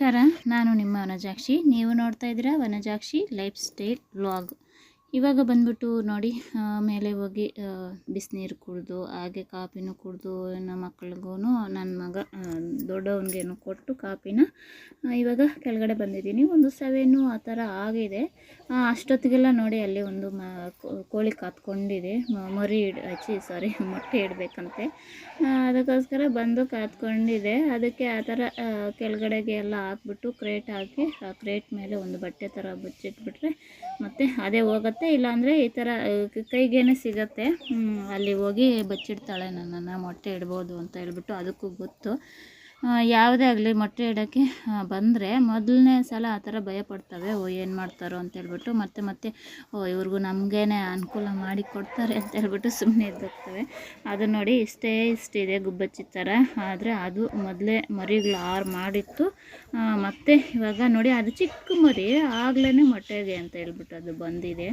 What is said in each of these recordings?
ನಮಸ್ಕಾರ ನಾನು ನಿಮ್ಮ ವನಜಾಕ್ಷಿ. ನೀವು ನೋಡ್ತಾ ಇದ್ದೀರಾ ವನಜಾಕ್ಷಿ ಲೈಫ್ ಸ್ಟೈಲ್ ವ್ಲಾಗ್. ಇವಾಗ ಬಂದ್ಬಿಟ್ಟು ನೋಡಿ ಮೇಲೆ ಹೋಗಿ ಬಿಸಿನೀರು ಕುಡಿದು ಹಾಗೆ ಕಾಪಿನೂ ಕುಡಿದು ನಮ್ಮ ಮಕ್ಳಿಗೂ ನನ್ನ ಮಗ ದೊಡ್ಡವನಿಗೇನು ಕೊಟ್ಟು ಕಾಪಿನ ಆ, ಇವಾಗ ಕೆಳಗಡೆ ಬಂದಿದ್ದೀನಿ. ಒಂದು ಸೆವೆನು ಆ ಥರ ಆಗಿದೆ. ಅಷ್ಟೊತ್ತಿಗೆಲ್ಲ ನೋಡಿ ಅಲ್ಲಿ ಒಂದು ಮ ಕೋಳಿ ಕಾತ್ಕೊಂಡಿದೆ. ಮರಿ ಇಡಿ ಚಿ ಸಾರಿ ಮೊಟ್ಟೆ ಇಡಬೇಕಂತೆ. ಅದಕ್ಕೋಸ್ಕರ ಬಂದು ಕಾತ್ಕೊಂಡಿದೆ. ಅದಕ್ಕೆ ಆ ಥರ ಕೆಳಗಡೆಗೆ ಎಲ್ಲ ಹಾಕ್ಬಿಟ್ಟು ಕ್ರೇಟ್ ಹಾಕಿ ಆ ಕ್ರೇಟ್ ಮೇಲೆ ಒಂದು ಬಟ್ಟೆ ಥರ ಬಚ್ಚಿಟ್ಬಿಟ್ರೆ ಮತ್ತು ಅದೇ ಹೋಗುತ್ತೆ ಇಲ್ಲಾಂದರೆ ಈ ಥರ ಕೈಗೇನೆ ಸಿಗತ್ತೆ. ಅಲ್ಲಿ ಹೋಗಿ ಬಚ್ಚಿಡ್ತಾಳೆ ನನ್ನನ್ನು, ಮೊಟ್ಟೆ ಇಡ್ಬೋದು ಅಂತ ಹೇಳ್ಬಿಟ್ಟು ಅದಕ್ಕೂ ಗೊತ್ತು. ಯಾವುದೇ ಆಗಲಿ ಮೊಟ್ಟೆ ಇಡೋಕ್ಕೆ ಬಂದರೆ ಮೊದಲನೇ ಸಲ ಆ ಥರ ಭಯ ಪಡ್ತವೆ ಓ, ಏನು ಮಾಡ್ತಾರೋ ಅಂತೇಳ್ಬಿಟ್ಟು ಮತ್ತೆ ಮತ್ತೆ, ಓ, ಇವ್ರಿಗೂ ನಮಗೇನೆ ಅನುಕೂಲ ಮಾಡಿ ಕೊಡ್ತಾರೆ ಅಂತ ಹೇಳ್ಬಿಟ್ಟು ಸುಮ್ಮನೆ ಇದ್ದೋಗ್ತವೆ ಅದು ನೋಡಿ ಇಷ್ಟೇ ಇಷ್ಟಿದೆ ಗುಬ್ಬಚ್ಚಿ ಥರ. ಆದರೆ ಅದು ಮೊದಲೇ ಮರಿಗಳು ಆರು ಮಾಡಿತ್ತು. ಮತ್ತು ಇವಾಗ ನೋಡಿ ಅದು ಚಿಕ್ಕ ಮರಿ ಆಗ್ಲೇ ಮೊಟ್ಟೆಗೆ ಅಂತ ಹೇಳ್ಬಿಟ್ಟು ಅದು ಬಂದಿದೆ.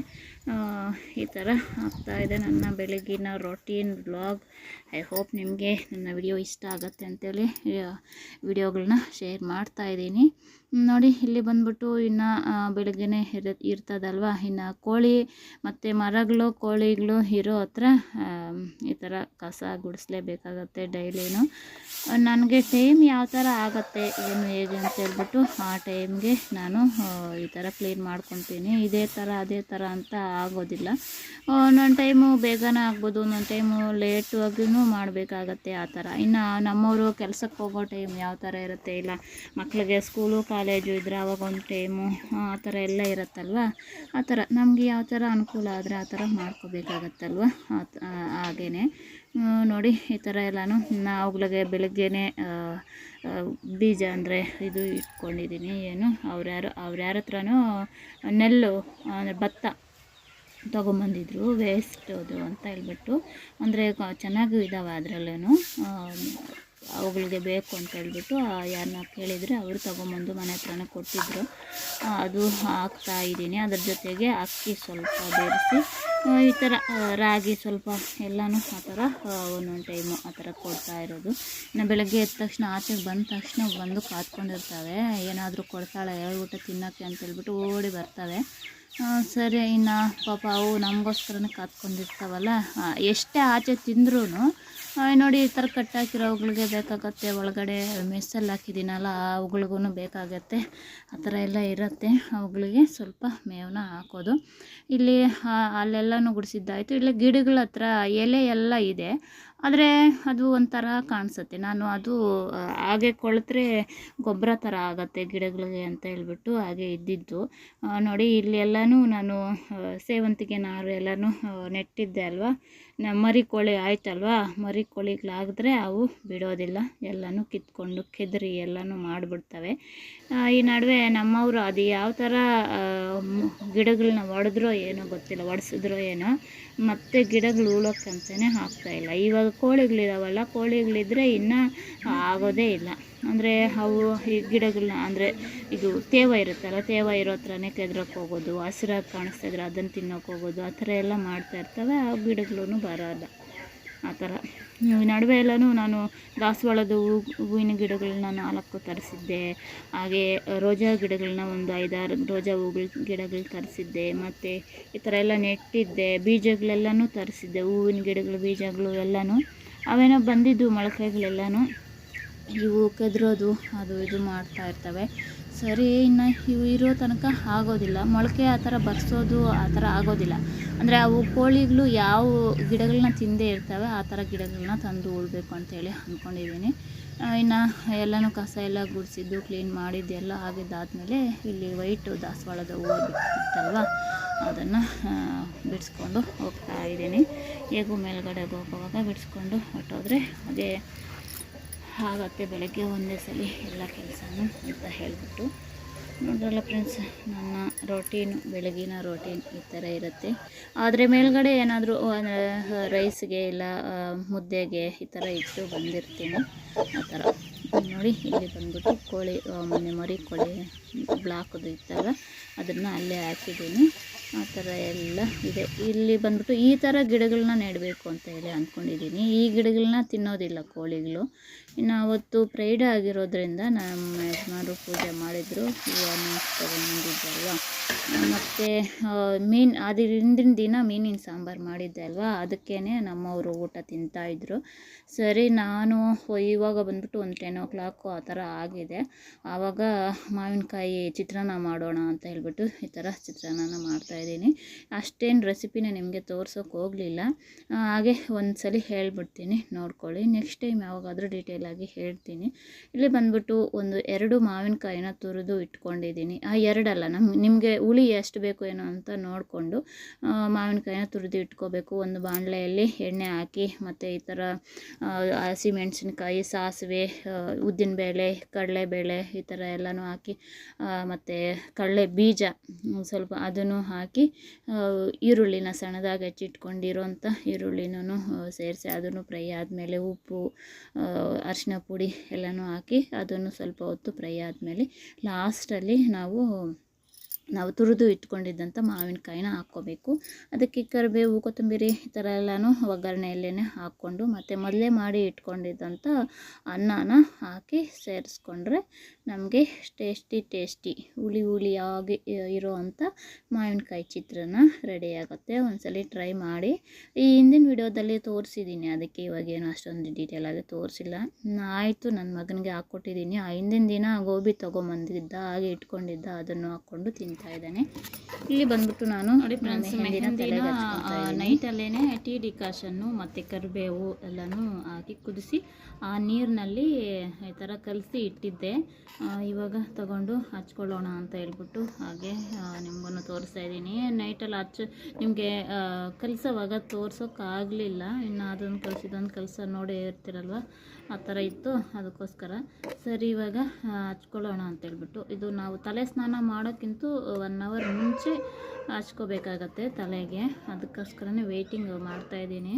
ಈ ಥರ ಆಗ್ತಾ ಇದೆ ನನ್ನ ಬೆಳಗಿನ ರೊಟೀನ್ ಬ್ಲಾಗ್ ಐ ಹೋಪ್ ನಿಮಗೆ ನನ್ನ ವಿಡಿಯೋ ಇಷ್ಟ ಆಗುತ್ತೆ ಅಂತೇಳಿ ವಿಡಿಯೋಗಳನ್ನ ಶೇರ್ ಮಾಡ್ತಾ ಇದ್ದೀನಿ. ನೋಡಿ, ಇಲ್ಲಿ ಬಂದ್ಬಿಟ್ಟು ಇನ್ನು ಬೆಳಗ್ಗೆನೇ ಇರ, ಇರ್ತದಲ್ವ? ಇನ್ನು ಕೋಳಿ ಮತ್ತು ಮರಗಳು, ಕೋಳಿಗಳು ಇರೋ ಹತ್ರ ಈ ಥರ ಕಸ ಗುಡಿಸ್ಲೇಬೇಕಾಗತ್ತೆ ಡೈಲಿನೂ ನನಗೆ ಟೈಮ್ ಯಾವ ಥರ ಆಗುತ್ತೆ, ಏನು, ಹೇಗೆ ಅಂತ ಹೇಳ್ಬಿಟ್ಟು ಆ ಟೈಮ್ಗೆ ನಾನು ಈ ಥರ ಕ್ಲೀನ್ ಮಾಡ್ಕೊತೀನಿ. ಇದೇ ಥರ ಅದೇ ಥರ ಅಂತ ಆಗೋದಿಲ್ಲ. ಒಂದೊಂದು ಟೈಮು ಬೇಗನೇ ಆಗ್ಬೋದು ಒಂದೊಂದು ಟೈಮು ಲೇಟು ಆಗಿನೂ ಮಾಡಬೇಕಾಗತ್ತೆ ಆ ಥರ ಇನ್ನು ನಮ್ಮವರು ಕೆಲಸಕ್ಕೆ ಹೋಗೋ ಟೈಮ್ ಯಾವ ಥರ ಇರುತ್ತೆ? ಇಲ್ಲ ಮಕ್ಕಳಿಗೆ ಸ್ಕೂಲು ಕಾಲೇಜು ಇದ್ದರೆ ಆವಾಗ ಒಂದು ಟೈಮು ಆ ಥರ ಎಲ್ಲ ಇರುತ್ತಲ್ವ? ಆ ಥರ ನಮಗೆ ಯಾವ ಥರ ಅನುಕೂಲ ಆದರೆ ಆ ಥರ ಮಾಡ್ಕೋಬೇಕಾಗತ್ತಲ್ವ? ಹಾಗೇ ನೋಡಿ ಈ ಥರ ಎಲ್ಲನೂ ನಾವುಗಳಿಗೆ ಆ, ಬೀಜ ಅಂದರೆ ಇದು ಇಟ್ಕೊಂಡಿದ್ದೀನಿ ಏನು? ಅವ್ರ್ಯಾರು ಅವ್ರ್ಯಾರ ಹತ್ರನೂ ನೆಲ್ಲು ಅಂದರೆ ಭತ್ತ ತೊಗೊಂಬಂದಿದ್ರು ವೇಸ್ಟ್ ಅದು ಅಂತ ಹೇಳ್ಬಿಟ್ಟು. ಅಂದರೆ ಚೆನ್ನಾಗೂ ಇದ್ದಾವೆ ಅದರಲ್ಲೂ ಅವುಗಳಿಗೆ ಬೇಕು ಅಂತ ಹೇಳ್ಬಿಟ್ಟು ಯಾರನ್ನ ಕೇಳಿದರೆ ಅವರು ತೊಗೊಂಬಂದು ಮನೆ ಹತ್ರನೇ ಕೊಟ್ಟಿದ್ದರು ಅದು ಹಾಕ್ತಾ ಇದ್ದೀನಿ. ಅದ್ರ ಜೊತೆಗೆ ಅಕ್ಕಿ ಸ್ವಲ್ಪ ಬೇರಿಸಿ ಈ ಥರ ರಾಗಿ ಸ್ವಲ್ಪ ಎಲ್ಲನೂ ಆ ಥರ ಒಂದೊಂದು ಟೈಮು ಆ ಥರ ಕೊಡ್ತಾ ಇರೋದು. ಇನ್ನು ಬೆಳಗ್ಗೆ ಎದ್ದ ತಕ್ಷಣ ಆಚೆಗೆ ಬಂದ ತಕ್ಷಣ ಬಂದು ಕಾತ್ಕೊಂಡಿರ್ತವೆ ಏನಾದರೂ ಕೊಡ್ತಾಳೆ, ಹೇಳ್ಬಿಟ್ಟು ತಿನ್ನೋಕ್ಕೆ ಅಂತ ಹೇಳ್ಬಿಟ್ಟು ಓಡಿ ಬರ್ತವೆ. ಸರಿ, ಇನ್ನು ಪಾಪ ಅವು ನಮಗೋಸ್ಕರನೇ ಕಾತ್ಕೊಂಡಿರ್ತಾವಲ್ಲ ಎಷ್ಟೇ ಆಚೆ ತಿಂದ್ರೂ ನೋಡಿ, ಈ ಥರ ಕಟ್ಟಾಕಿರೋವುಗಳಿಗೆ ಬೇಕಾಗತ್ತೆ. ಒಳಗಡೆ ಮೆಸ್ಸಲ್ಲಿ ಹಾಕಿದ್ದೀನಲ್ಲ ಅವುಗಳಿಗೂ ಬೇಕಾಗತ್ತೆ. ಆ ಥರ ಎಲ್ಲ ಇರುತ್ತೆ ಅವುಗಳಿಗೆ. ಸ್ವಲ್ಪ ಮೇವನ್ನ ಹಾಕೋದು. ಇಲ್ಲಿ ಅಲ್ಲೆಲ್ಲನೂ ಗುಡಿಸಿದ್ದಾಯಿತು. ಇಲ್ಲಿ ಗಿಡಗಳ ಹತ್ರ ಎಲೆ ಎಲ್ಲ ಇದೆ. ಆದರೆ ಅದು ಒಂಥರ ಕಾಣಿಸುತ್ತೆ. ನಾನು ಅದು ಹಾಗೆ ಕೊಳೆತ್ರೆ ಗೊಬ್ಬರ ಥರ ಆಗುತ್ತೆ ಗಿಡಗಳಿಗೆ ಅಂತ ಹೇಳ್ಬಿಟ್ಟು ಹಾಗೆ ಇದ್ದಿದ್ದು. ನೋಡಿ, ಇಲ್ಲಿ ಎಲ್ಲನೂ ನಾನು ಸೇವಂತಿಗೆ ನಾರು ಎಲ್ಲನೂ ನೆಟ್ಟಿದ್ದೆ ಅಲ್ವಾ? ಮರಿ ಕೋಳಿ ಆಯ್ತಲ್ವಾ? ಮರಿ ಕೋಳಿಗಳಾಗಿದ್ರೆ ಅವು ಬಿಡೋದಿಲ್ಲ. ಎಲ್ಲನೂ ಕಿತ್ಕೊಂಡು ಕೆದರಿ ಎಲ್ಲನೂ ಮಾಡಿಬಿಡ್ತವೆ. ಈ ನಡುವೆ ನಮ್ಮವರು ಅದು ಯಾವ ಥರ ಗಿಡಗಳನ್ನ ಒಡೆದ್ರೋ ಏನೋ ಗೊತ್ತಿಲ್ಲ, ಒಡೆಸಿದ್ರೋ ಏನೋ ಮತ್ತೆ ಗಿಡಗಳು ಉಳೋಕ್ಕಂತಲೇ ಇಲ್ಲ. ಇವಾಗ ಕೋಳಿಗಳಿದಾವಲ್ಲ, ಕೋಳಿಗಳಿದ್ರೆ ಇನ್ನೂ ಆಗೋದೇ ಇಲ್ಲ. ಅಂದರೆ ಅವು ಈ ಗಿಡಗಳನ್ನ ಅಂದರೆ ಇದು ತೇವ ಇರುತ್ತಲ್ಲ, ತೇವ ಇರೋ ಹತ್ರನೇ ಕೆದ್ರಕ್ಕೆ ಹೋಗೋದು, ಹಸಿರಾಗಿ ಕಾಣಿಸ್ತಾ ಇದ್ರೆ ಅದನ್ನು ತಿನ್ನೋಕೆ ಹೋಗೋದು, ಆ ಥರ ಎಲ್ಲ ಮಾಡ್ತಾ ಇರ್ತವೆ. ಆ ಗಿಡಗಳೂ ಬರೋಲ್ಲ. ಆ ಥರ. ನಡುವೆ ಎಲ್ಲನೂ ನಾನು ದಾಸವಾಳದ ಹೂ, ಹೂವಿನ ಗಿಡಗಳನ್ನ ನಾಲ್ಕು ತರಿಸಿದ್ದೆ. ಹಾಗೆ ರೋಜಾ ಗಿಡಗಳನ್ನ ಒಂದು ಐದಾರು ರೋಜಾ ಹೂಗಳ ಗಿಡಗಳು ತರಿಸಿದ್ದೆ. ಮತ್ತು ಈ ಥರ ಎಲ್ಲ ನೆಟ್ಟಿದ್ದೆ. ಬೀಜಗಳೆಲ್ಲನೂ ತರಿಸಿದ್ದೆ. ಹೂವಿನ ಗಿಡಗಳು, ಬೀಜಗಳು ಎಲ್ಲನೂ. ಅವೇನೋ ಬಂದಿದ್ದು ಮೊಳಕೆಗಳೆಲ್ಲನೂ. ಇವು ಕೆದರೋದು, ಅದು ಇದು ಮಾಡ್ತಾ ಇರ್ತವೆ. ಸರಿ, ಇನ್ನು ಇವು ಇರೋ ತನಕ ಆಗೋದಿಲ್ಲ. ಮೊಳಕೆ ಆ ಥರ ಬರ್ಸೋದು ಆ ಥರ ಆಗೋದಿಲ್ಲ. ಅಂದರೆ ಅವು ಕೋಳಿಗಳು ಯಾವ ಗಿಡಗಳನ್ನ ತಿಂದೇ ಇರ್ತವೆ, ಆ ಥರ ಗಿಡಗಳನ್ನ ತಂದು ಉಳ್ಬೇಕು ಅಂತೇಳಿ ಅಂದ್ಕೊಂಡಿದ್ದೀನಿ ಇನ್ನು ಎಲ್ಲನೂ ಕಸ ಎಲ್ಲ ಗುಡಿಸಿದ್ದು, ಕ್ಲೀನ್ ಮಾಡಿದ್ದೆಲ್ಲ ಆಗಿದ್ದಾದಮೇಲೆ ಇಲ್ಲಿ ವೈಟು ದಾಸವಾಳದ ಹೂವು ಬಿಟ್ಟಿತ್ತಲ್ವ ಅದನ್ನು ಬಿಡಿಸ್ಕೊಂಡು ಹೋಗ್ತಾ ಇದ್ದೀನಿ ಹೇಗೂ ಮೇಲ್ಗಡೆಗೆ ಹೋಗುವಾಗ ಬಿಡಿಸ್ಕೊಂಡು ಹೊಟ್ಟೋದ್ರೆ ಅದೇ ಆಗತ್ತೆ ಬೆಳಗ್ಗೆ ಒಂದೇ ಸಲ ಎಲ್ಲ ಕೆಲಸನೂ ಅಂತ ಹೇಳಿಬಿಟ್ಟು ನೋಡ್ರಲ್ಲ ಫ್ರೆಂಡ್ಸ್ ನನ್ನ ರೋಟೀನು ಬೆಳಗಿನ ರೋಟೀನ್ ಈ ಥರ ಇರುತ್ತೆ. ಆದರೆ ಮೇಲ್ಗಡೆ ಏನಾದರೂ ರೈಸ್ಗೆ ಇಲ್ಲ ಮುದ್ದೆಗೆ ಈ ಥರ ಇಟ್ಟು ಬಂದಿರ್ತೀನಿ. ಆ ಥರ. ನೋಡಿ, ಇಲ್ಲಿ ಬಂದ್ಬಿಟ್ಟು ಕೋಳಿ ಮೆಮೊರಿ ಕೋಳಿ ಬ್ಲಾಕದು ಇತ್ತಲ್ಲ, ಅದನ್ನು ಅಲ್ಲೇ ಹಾಕಿದ್ದೀನಿ. ಆ ಥರ ಎಲ್ಲ ಇದೆ. ಇಲ್ಲಿ ಬಂದ್ಬಿಟ್ಟು ಈ ಥರ ಗಿಡಗಳನ್ನ ನೆಡಬೇಕು ಅಂತ ಹೇಳಿ ಅಂದ್ಕೊಂಡಿದ್ದೀನಿ. ಈ ಗಿಡಗಳನ್ನ ತಿನ್ನೋದಿಲ್ಲ ಕೋಳಿಗಳು. ಇನ್ನು ಅವತ್ತು ಪ್ರೈಡ್ ಆಗಿರೋದ್ರಿಂದ ನಮ್ಮ ಯಜಮಾನರು ಪೂಜೆ ಮಾಡಿದರು. ಹೂವನ್ನು ತೊಗೊಂಬಂದಿದ್ದೆ ಮತ್ತು ಮೀನು, ಅದು ಹಿಂದಿನ ದಿನ ಮೀನಿನ ಸಾಂಬಾರು ಮಾಡಿದ್ದೆ ಅಲ್ವಾ? ಅದಕ್ಕೇ ನಮ್ಮವರು ಊಟ ತಿಂತಾಯಿದ್ರು ಸರಿ, ನಾನು ಇವಾಗ ಬಂದ್ಬಿಟ್ಟು ಒಂದು ಟೆನ್ ಓ ಕ್ಲಾಕು ಆ ಥರ ಆಗಿದೆ. ಆವಾಗ ಮಾವಿನಕಾಯಿ ಚಿತ್ರಾನ್ನ ಮಾಡೋಣ ಅಂತ ಹೇಳ್ಬಿಟ್ಟು ಈ ಥರ ಚಿತ್ರಾನ್ನ ಮಾಡ್ತಾಯಿದ್ದೀನಿ ಅಷ್ಟೇನು ರೆಸಿಪಿನ ನಿಮಗೆ ತೋರ್ಸೋಕೆ ಹೋಗಲಿಲ್ಲ. ಹಾಗೆ ಒಂದು ಸಲ ಹೇಳ್ಬಿಡ್ತೀನಿ, ನೋಡ್ಕೊಳ್ಳಿ. ನೆಕ್ಸ್ಟ್ ಟೈಮ್ ಯಾವಾಗಾದರೂ ಡೀಟೇಲಾಗಿ ಹೇಳ್ತೀನಿ. ಇಲ್ಲಿ ಬಂದ್ಬಿಟ್ಟು ಒಂದು ಎರಡು ಮಾವಿನಕಾಯಿನ ತುರಿದು ಇಟ್ಕೊಂಡಿದ್ದೀನಿ. ಆ, ಎರಡಲ್ಲ ನಮ್ಮ ನಿಮಗೆ ಹುಳಿ ಎಷ್ಟು ಬೇಕು ಏನೋ ಅಂತ ನೋಡಿಕೊಂಡು ಮಾವಿನಕಾಯಿನ ತುರಿದು ಇಟ್ಕೋಬೇಕು. ಒಂದು ಬಾಣಲೆಯಲ್ಲಿ ಎಣ್ಣೆ ಹಾಕಿ, ಮತ್ತು ಈ ಥರ ಹಸಿಮೆಣಸಿನ್ಕಾಯಿ ಸಾಸಿವೆ ಸಾಸಿವೆ ಉದ್ದಿನಬೇಳೆ ಕಡಲೆಬೇಳೆ ಈ ಥರ ಎಲ್ಲನೂ ಹಾಕಿ ಮತ್ತು ಕಡಲೆ ಬೀಜ ಸ್ವಲ್ಪ ಅದನ್ನು ಹಾಕಿ ಈರುಳ್ಳಿನ ಸಣ್ಣದಾಗಿ ಹೆಚ್ಚಿಟ್ಕೊಂಡಿರೋಂಥ ಈರುಳ್ಳಿನೂ ಸೇರಿಸಿ ಅದನ್ನು ಫ್ರೈ ಆದಮೇಲೆ ಉಪ್ಪು ಅರಿಶಿನ ಪುಡಿ ಎಲ್ಲನೂ ಹಾಕಿ ಅದನ್ನು ಸ್ವಲ್ಪ ಹೊತ್ತು ಫ್ರೈ ಆದಮೇಲೆ ಲಾಸ್ಟಲ್ಲಿ ನಾವು ನಾವು ತುರಿದು ಇಟ್ಕೊಂಡಿದ್ದಂಥ ಮಾವಿನಕಾಯಿನ ಹಾಕ್ಕೋಬೇಕು. ಅದಕ್ಕೆ ಕರಿಬೇವು, ಕೊತ್ತಂಬರಿ ಈ ಥರ ಎಲ್ಲನೂ ಒಗ್ಗರಣೆಯಲ್ಲೇ ಹಾಕ್ಕೊಂಡು, ಮತ್ತು ಮೊದಲೇ ಮಾಡಿ ಇಟ್ಕೊಂಡಿದ್ದಂಥ ಅನ್ನನ ಹಾಕಿ ಸೇರಿಸ್ಕೊಂಡ್ರೆ ನಮಗೆ ಟೇಸ್ಟಿ ಟೇಸ್ಟಿ, ಹುಳಿ ಹುಳಿಯಾಗಿ ಇರೋ ಅಂಥ ಮಾವಿನಕಾಯಿ ಚಿತ್ರಾನ್ನ ರೆಡಿಯಾಗುತ್ತೆ. ಒಂದು ಒಂದ್ಸಲಿ ಟ್ರೈ ಮಾಡಿ. ಈ ಹಿಂದಿನ ವಿಡಿಯೋದಲ್ಲಿ ತೋರಿಸಿದ್ದೀನಿ, ಅದಕ್ಕೆ ಇವಾಗೇನು ಅಷ್ಟೊಂದು ಡೀಟೇಲಾಗಿ ತೋರಿಸಿಲ್ಲ. ಆಯಿತು ನನ್ನ ಮಗನಿಗೆ ಹಾಕ್ಕೊಟ್ಟಿದ್ದೀನಿ. ಆ ಹಿಂದಿನ ದಿನ ಗೋಬಿ ತೊಗೊಂಬಂದಿದ್ದ, ಹಾಗೆ ಇಟ್ಕೊಂಡಿದ್ದ, ಅದನ್ನು ಹಾಕ್ಕೊಂಡು ತಿಂತಾ ಇದ್ದಾನೆ. ಇಲ್ಲಿ ಬಂದ್ಬಿಟ್ಟು ನಾನು ನೋಡಿ ಫ್ರೆಂಡ್ಸ್ ಮೆಹಂದಿನ. ನೈಟಲ್ಲೇ ಟೀ ಡಿಕಾಷನ್ನು ಮತ್ತು ಕರಿಬೇವು ಎಲ್ಲನೂ ಹಾಕಿ ಕುದಿಸಿ ಆ ನೀರಿನಲ್ಲಿ ಈ ಥರ ಕಲಸಿ ಇಟ್ಟಿದ್ದೆ. ಇವಾಗ ತಗೊಂಡು ಹಚ್ಕೊಳ್ಳೋಣ ಅಂತ ಹೇಳ್ಬಿಟ್ಟು ಹಾಗೆ ನಿಮಗೂ ತೋರಿಸ್ತಾ ಇದ್ದೀನಿ. ನೈಟಲ್ಲಿ ಹಚ್ಚ ನಿಮಗೆ ಕಲಿಸೋವಾಗ ತೋರ್ಸೋಕ್ಕಾಗಲಿಲ್ಲ. ಇನ್ನು ಅದೊಂದು ಕಲಿಸಿದೊಂದು ಕಲಸ ನೋಡೇ ಇರ್ತಿರಲ್ವ? ಆ ಥರ ಇತ್ತು ಅದಕ್ಕೋಸ್ಕರ. ಸರಿ ಇವಾಗ ಹಚ್ಕೊಳ್ಳೋಣ ಅಂತ ಹೇಳ್ಬಿಟ್ಟು. ಇದು ನಾವು ತಲೆ ಸ್ನಾನ ಮಾಡೋಕ್ಕಿಂತ ಒನ್ ಅವರ್ ಮುಂಚೆ ಹಚ್ಕೋಬೇಕಾಗತ್ತೆ ತಲೆಗೆ. ಅದಕ್ಕೋಸ್ಕರನೇ ವೆಯ್ಟಿಂಗ್ ಮಾಡ್ತಾಯಿದ್ದೀನಿ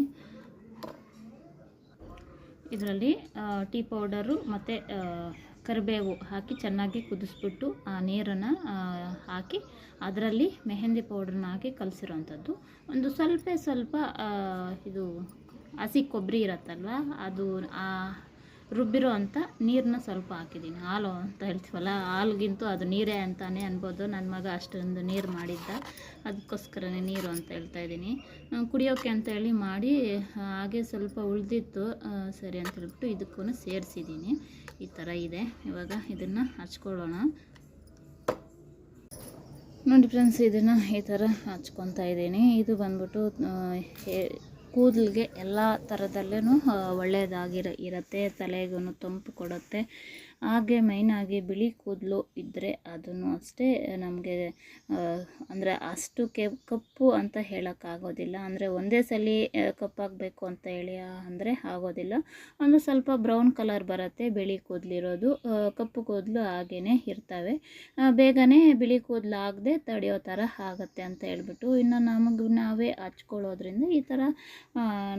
ಇದರಲ್ಲಿ ಟೀ ಪೌಡರು ಮತ್ತು ಕರಿಬೇವು ಹಾಕಿ ಚೆನ್ನಾಗಿ ಕುದಿಸ್ಬಿಟ್ಟು, ಆ, ನೀರನ್ನು ಹಾಕಿ ಅದರಲ್ಲಿ ಮೆಹಂದಿ ಪೌಡ್ರನ್ನ ಹಾಕಿ ಕಲಸಿರೋವಂಥದ್ದು ಒಂದು ಸ್ವಲ್ಪ ಸ್ವಲ್ಪ ಇದು ಹಸಿ ಕೊಬ್ಬರಿ ಇರತ್ತಲ್ವ, ಅದು ರುಬ್ಬಿರೋ ಅಂಥ ನೀರನ್ನ ಸ್ವಲ್ಪ ಹಾಕಿದ್ದೀನಿ. ಹಾಲು ಅಂತ ಹೇಳ್ತೀವಲ್ಲ, ಹಾಲ್ಗಿಂತೂ ಅದು ನೀರೇ ಅಂತಾನೆ ಅನ್ಬೋದು. ನನ್ನ ಮಗ ಅಷ್ಟೊಂದು ನೀರು ಮಾಡಿದ್ದ. ಅದಕ್ಕೋಸ್ಕರನೇ ನೀರು ಅಂತ ಹೇಳ್ತಾ ಇದ್ದೀನಿ. ಕುಡಿಯೋಕೆ ಅಂತ ಹೇಳಿ ಮಾಡಿ ಹಾಗೆ ಸ್ವಲ್ಪ ಉಳಿದಿತ್ತು. ಸರಿ ಅಂತ ಹೇಳ್ಬಿಟ್ಟು ಇದಕ್ಕೂ ಸೇರಿಸಿದ್ದೀನಿ. ಈ ಥರ ಇದೆ. ಇವಾಗ ಇದನ್ನು ಹಚ್ಕೊಳ್ಳೋಣ. ನೋಡಿ ಫ್ರೆಂಡ್ಸ್ ಇದನ್ನು ಈ ಥರ ಹಚ್ಕೊತಾ ಇದ್ದೀನಿ. ಇದು ಬಂದ್ಬಿಟ್ಟು ಕೂದಲಿಗೆ ಎಲ್ಲ ಥರದಲ್ಲೂ ಒಳ್ಳೆಯದಾಗಿರ ಇರುತ್ತೆ ತಲೆಗೂ ತಂಪು ಕೊಡುತ್ತೆ. ಹಾಗೆ ಮೈನಾಗಿ ಬಿಳಿ ಕೂದಲು ಇದ್ದರೆ ಅದನ್ನು ಅಷ್ಟೇ ನಮಗೆ ಅಂದರೆ ಅಷ್ಟು ಕೆ ಕಪ್ಪು ಅಂತ ಹೇಳೋಕ್ಕಾಗೋದಿಲ್ಲ ಅಂದರೆ ಒಂದೇ ಸಲ ಕಪ್ಪಾಗಬೇಕು ಅಂತ ಹೇಳಿ ಅಂದರೆ ಆಗೋದಿಲ್ಲ. ಒಂದು ಸ್ವಲ್ಪ ಬ್ರೌನ್ ಕಲರ್ ಬರುತ್ತೆ ಬಿಳಿ ಕೂದಲಿರೋದು ಕಪ್ಪು ಕೂದಲು ಹಾಗೆಯೇ ಇರ್ತವೆ. ಬೇಗನೆ ಬಿಳಿ ಕೂದಲು ಆಗದೆ ತಡೆಯೋ ಥರ ಆಗುತ್ತೆ ಅಂತ ಹೇಳ್ಬಿಟ್ಟು ಇನ್ನು ನಮಗೆ ನಾವೇ ಹಚ್ಕೊಳ್ಳೋದ್ರಿಂದ ಈ ಥರ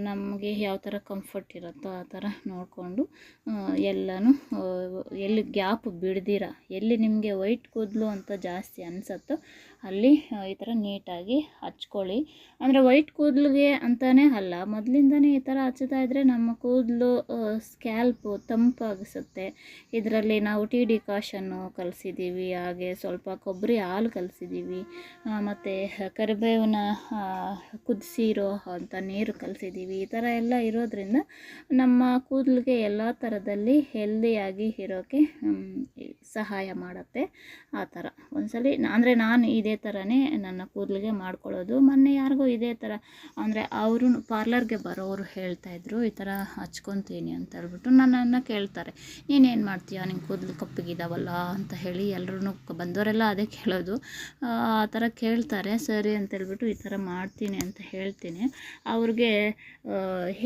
ನಮಗೆ ಯಾವ ಥರ ಕಂಫರ್ಟ್ ಇರುತ್ತೋ ಆ ಥರ ನೋಡಿಕೊಂಡು ಎಲ್ಲನೂ ಎಲ್ಲಿ ಗ್ಯಾಪ್ ಬಿಡ್ದಿರ, ಎಲ್ಲಿ ನಿಮಗೆ ವೈಟ್ ಕೂದಲು ಅಂತ ಜಾಸ್ತಿ ಅನಿಸತ್ತೋ ಅಲ್ಲಿ ಈ ಥರ ನೀಟಾಗಿ ಹಚ್ಕೊಳ್ಳಿ. ಅಂದರೆ ವೈಟ್ ಕೂದಲಿಗೆ ಅಂತಲೇ ಅಲ್ಲ, ಮೊದಲಿಂದನೇ ಈ ಥರ ಹಚ್ಚುತ್ತಾ ಇದ್ದರೆ ನಮ್ಮ ಕೂದಲು ಸ್ಕ್ಯಾಲ್ಪು ತಂಪಾಗಿಸುತ್ತೆ. ಇದರಲ್ಲಿ ನಾವು ಟಿ ಡಿಕಾಷನ್ನು ಕಲಿಸಿದ್ದೀವಿ ಹಾಗೆ ಸ್ವಲ್ಪ ಕೊಬ್ಬರಿ ಹಾಲು ಕಲಿಸಿದ್ದೀವಿ ಮತ್ತು ಕರಿಬೇವನ್ನ ಕುದಿಸಿರೋ ಅಂಥ ನೀರು ಕಲಿಸಿದ್ದೀವಿ ಈ ಥರ ಎಲ್ಲ ಇರೋದ್ರಿಂದ ನಮ್ಮ ಕೂದಲಿಗೆ ಎಲ್ಲ ಥರದಲ್ಲಿ ಹೆಲ್ದಿಯಾಗಿ ಇರೋಕ್ಕೆ ಹ್ಮ್, ಸಹಾಯ ಮಾಡುತ್ತೆ. ಆ ಥರ. ಒಂದ್ಸಲಿ ಅಂದರೆ ನಾನು ಇದೇ ಥರನೇ ನನ್ನ ಕೂದಲಿಗೆ ಮಾಡ್ಕೊಳ್ಳೋದು. ಮೊನ್ನೆ ಯಾರಿಗೂ ಇದೇ ಥರ ಅಂದರೆ ಅವರು ಪಾರ್ಲರ್ಗೆ ಬರೋರು ಹೇಳ್ತಾಯಿದ್ರು ಈ ಥರ ಹಚ್ಕೊತೀನಿ ಅಂತ ಹೇಳ್ಬಿಟ್ಟು ನನ್ನನ್ನು ಕೇಳ್ತಾರೆ. ನೀನೇನು ಮಾಡ್ತೀಯ? ನಿನ್ನ ಕೂದಲು ಕಪ್ಪಗಿದಾವಲ್ಲ? ಅಂತ ಹೇಳಿ ಎಲ್ಲರೂ ಬಂದವರೆಲ್ಲ ಅದೇ ಕೇಳೋದು. ಆ ಆ ಥರ ಕೇಳ್ತಾರೆ. ಸರಿ ಅಂತ ಹೇಳ್ಬಿಟ್ಟು ಈ ಥರ ಮಾಡ್ತೀನಿ ಅಂತ ಹೇಳ್ತೀನಿ. ಅವ್ರಿಗೆ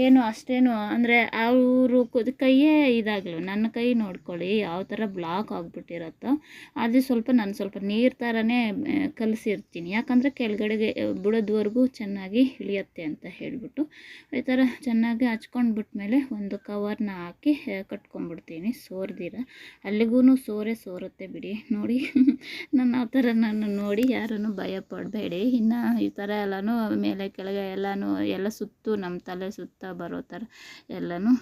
ಏನು ಅಷ್ಟೇನು ಅಂದರೆ ಅವರು ಕೈಯೇ ಇದಾಗಲು. ನನ್ನ ಕೈ ನೋಡ್ಕೊಳ್ಳಿ. ನೋಡಿ ಯಾವ ಥರ ಬ್ಲಾಕ್ ಆಗಿಬಿಟ್ಟಿರತ್ತೋ, ಅದು ಸ್ವಲ್ಪ ನಾನು ಸ್ವಲ್ಪ ನೀರು ಥರನೇ ಕಲಸಿರ್ತೀನಿ. ಯಾಕಂದರೆ ಕೆಳಗಡೆಗೆ ಬಿಡೋದ್ವರೆಗೂ ಚೆನ್ನಾಗಿ ಇಳಿಯತ್ತೆ ಅಂತ ಹೇಳಿಬಿಟ್ಟು, ಈ ಥರ ಚೆನ್ನಾಗಿ ಹಚ್ಕೊಂಡು ಬಿಟ್ಮೇಲೆ ಒಂದು ಕವರ್ನ ಹಾಕಿ ಕಟ್ಕೊಂಡ್ಬಿಡ್ತೀನಿ ಸೋರ್ದಿರ. ಅಲ್ಲಿಗೂ ಸೋರೆ ಸೋರುತ್ತೆ ಬಿಡಿ. ನೋಡಿ, ನಾನು ಆ ಥರ ನಾನು ನೋಡಿ ಯಾರನ್ನು ಭಯ ಪಡಬೇಡಿ. ಇನ್ನು ಈ ಥರ ಎಲ್ಲನೂ ಮೇಲೆ ಕೆಳಗೆ ಎಲ್ಲನೂ, ಎಲ್ಲ ಸುತ್ತು ನಮ್ಮ ತಲೆ ಸುತ್ತ ಬರೋ ಥರ ಎಲ್ಲನೂ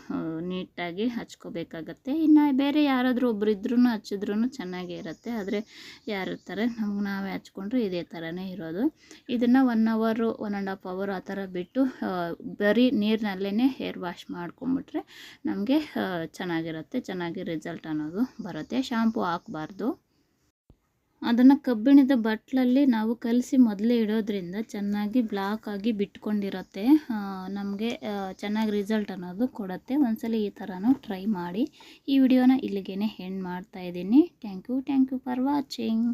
ನೀಟಾಗಿ ಹಚ್ಕೋಬೇಕಾಗತ್ತೆ. ಇನ್ನು ಬೇರೆ ಯಾರಾದರೂ ಒಬ್ರು ಇದ್ರೂ ಹಚ್ಚಿದ್ರೂ ಚೆನ್ನಾಗೇ ಇರುತ್ತೆ. ಆದರೆ ಯಾರು ಇರ್ತಾರೆ? ನಮ್ಗೆ ನಾವೇ ಹಚ್ಕೊಂಡ್ರೆ ಇದೇ ಥರನೇ ಇರೋದು. ಇದನ್ನು ಒನ್ ಅವರು ಒನ್ ಆ್ಯಂಡ್ ಹಾಫ್ ಅವರ್ ಆ ಥರ ಬಿಟ್ಟು ಬರೀ ನೀರಿನಲ್ಲೇ ಹೇರ್ ವಾಶ್ ಮಾಡ್ಕೊಂಬಿಟ್ರೆ ನಮಗೆ ಚೆನ್ನಾಗಿರುತ್ತೆ. ಚೆನ್ನಾಗಿ ರಿಸಲ್ಟ್ ಅನ್ನೋದು ಬರುತ್ತೆ. ಶಾಂಪು ಹಾಕಬಾರ್ದು. ಅದನ್ನು ಕಬ್ಬಿಣದ ಬಟ್ಲಲ್ಲಿ ನಾವು ಕಲಸಿ ಮೊದಲೇ ಇಡೋದ್ರಿಂದ ಚೆನ್ನಾಗಿ ಬ್ಲಾಕ್ ಆಗಿ ಬಿಟ್ಕೊಂಡಿರುತ್ತೆ. ನಮಗೆ ಚೆನ್ನಾಗಿ ರಿಸಲ್ಟ್ ಅನ್ನೋದು ಕೊಡುತ್ತೆ. ಒಂದ್ಸಲ ಈ ಥರನೂ ಟ್ರೈ ಮಾಡಿ ಈ ವಿಡಿಯೋನ ಇಲ್ಲಿಗೇನೇ ಹೆಣ್ಣು ಮಾಡ್ತಾ ಇದ್ದೀನಿ. Thank you thank you for watching